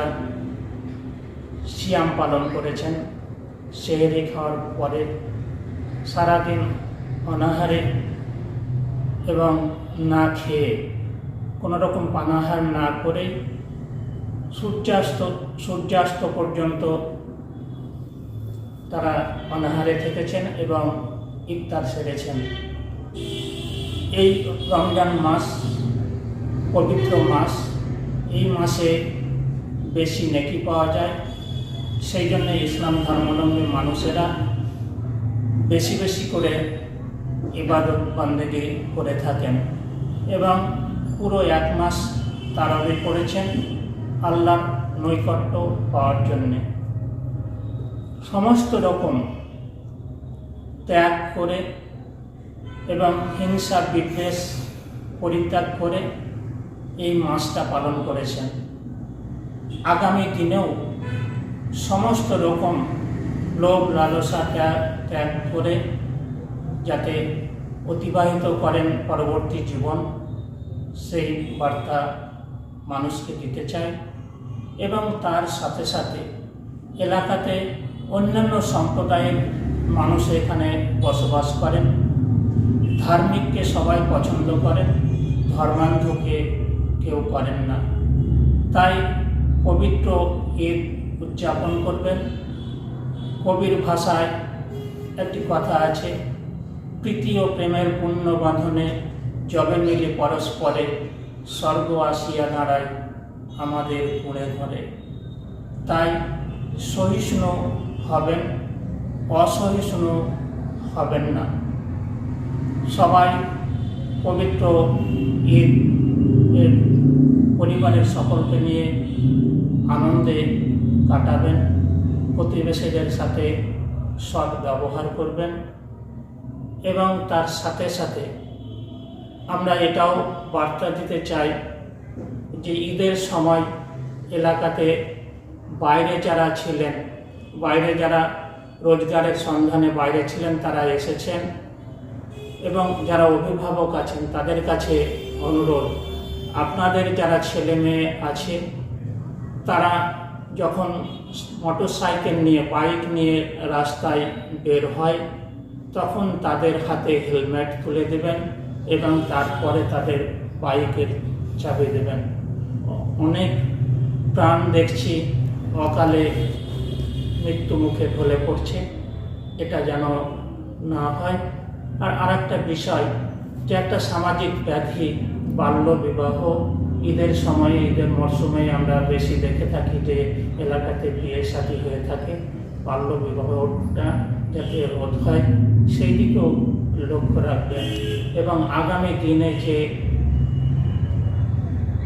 মানুষেরা সিয়াম পালন করেছেন। সেহেরি খাওয়ার পরে সারাদিন অনাহারে এবং না খেয়ে কোনো রকম পানাহার না করে সূর্যাস্ত সূর্যাস্ত পর্যন্ত তারা অনাহারে থেকেছেন এবং ইফতার সেরেছেন। এই রমজান মাস, পবিত্র মাস, এই মাসে বেশি নেকি পাওয়া যায়। সেই জন্য ইসলাম ধর্মাবলম্বী মানুষেরা বেশি বেশি করে ইবাদত বন্দেগি করে থাকেন এবং পুরো এক মাস তারাবি করেছেন আল্লাহর নৈকট্য পাওয়ার জন্যে। সমস্ত রকম ত্যাগ করে এবং হিংসা বিদ্বেষ পরিত্যাগ করে এই মাসটা পালন করেছেন। আগামী দিনেও সমস্ত রকম লোভ, লালসা ত্যাগ করে যাতে অতিবাহিত করেন পরবর্তী জীবন, সেই বার্তা মানুষকে দিতে চায় এবং তার সাথে সাথে এলাকাতে অন্যান্য সম্প্রদায়ের মানুষ এখানে বসবাস করেন। ধার্মিককে সবাই পছন্দ করেন, ধর্মান্ধকে কেউ করেন না। তাই পবিত্র ঈদ উদযাপন করবেন। কবির ভাষায় একটি কথা আছে, প্রীতি ও প্রেমের পূর্ণ বাঁধনে জবে মিলে পরস্পরে স্বর্গ আসিয়া দাঁড়ায় আমাদের ঘরে তাই সহিষ্ণু হবেন, অসহিষ্ণু হবেন না। সবাই পবিত্র ঈদ পরিবারের সকলকে নিয়ে আনন্দে কাটাবেন, প্রতিবেশীদের সাথে সৎ ব্যবহার করবেন এবং তার সাথে সাথে আমরা এটাও বার্তা দিতে চাই যে ঈদের সময় এলাকাতে বাইরে যারা ছিলেন, বাইরে যারা রোজগারের সন্ধানে বাইরে ছিলেন, তারা এসেছেন এবং যারা অভিভাবক আছেন, তাদের কাছে অনুরোধ আপনাদের যারা ছেলে মেয়ে আছে, তারা যখন মোটর সাইকেল নিয়ে, বাইক নিয়ে রাস্তায় বের হয়, তখন তাদের হাতে হেলমেট তুলে দেবেন এবং তারপরে তাদের বাইকের চাবি দেবেন। অনেক প্রাণ দেখছি, অকালে মৃত্যু মুখে ঢলে পড়ছে, এটা যেন না হয়। আর আরেকটা বিষয়, যে একটা সামাজিক ব্যাধি বাল্য বিবাহ, ঈদের সময়ে, ঈদের মরশুমে আমরা বেশি দেখে থাকি যে এলাকাতে বিয়ে শাদী হয়ে থাকে। বাল্য বিবাহটা যাতে রোধ হয়, সেই দিকেও লক্ষ্য রাখবেন। এবং আগামী দিনে যে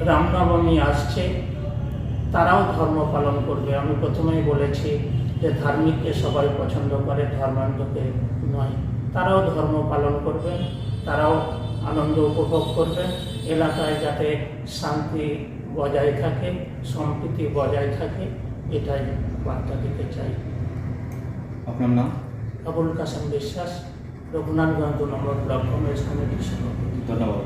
রামনবমী আসছে, তারাও ধর্ম পালন করবে। আমি প্রথমেই বলেছি যে ধার্মিককে সবাই পছন্দ করে, ধর্মান্ধকে নয়। তারাও ধর্ম পালন করবে, তারাও আনন্দ উপভোগ করবেন। এলাকায় যাতে শান্তি বজায় থাকে সম্প্রীতি বজায় থাকে এটাই বার্তা দিতে চাই। আপনার নাম? আবুল কাসেম বিশ্বাস রঘুনাথগঞ্জ নম্বর ব্লক কংগ্রেস কমিটির সভাপতি। ধন্যবাদ।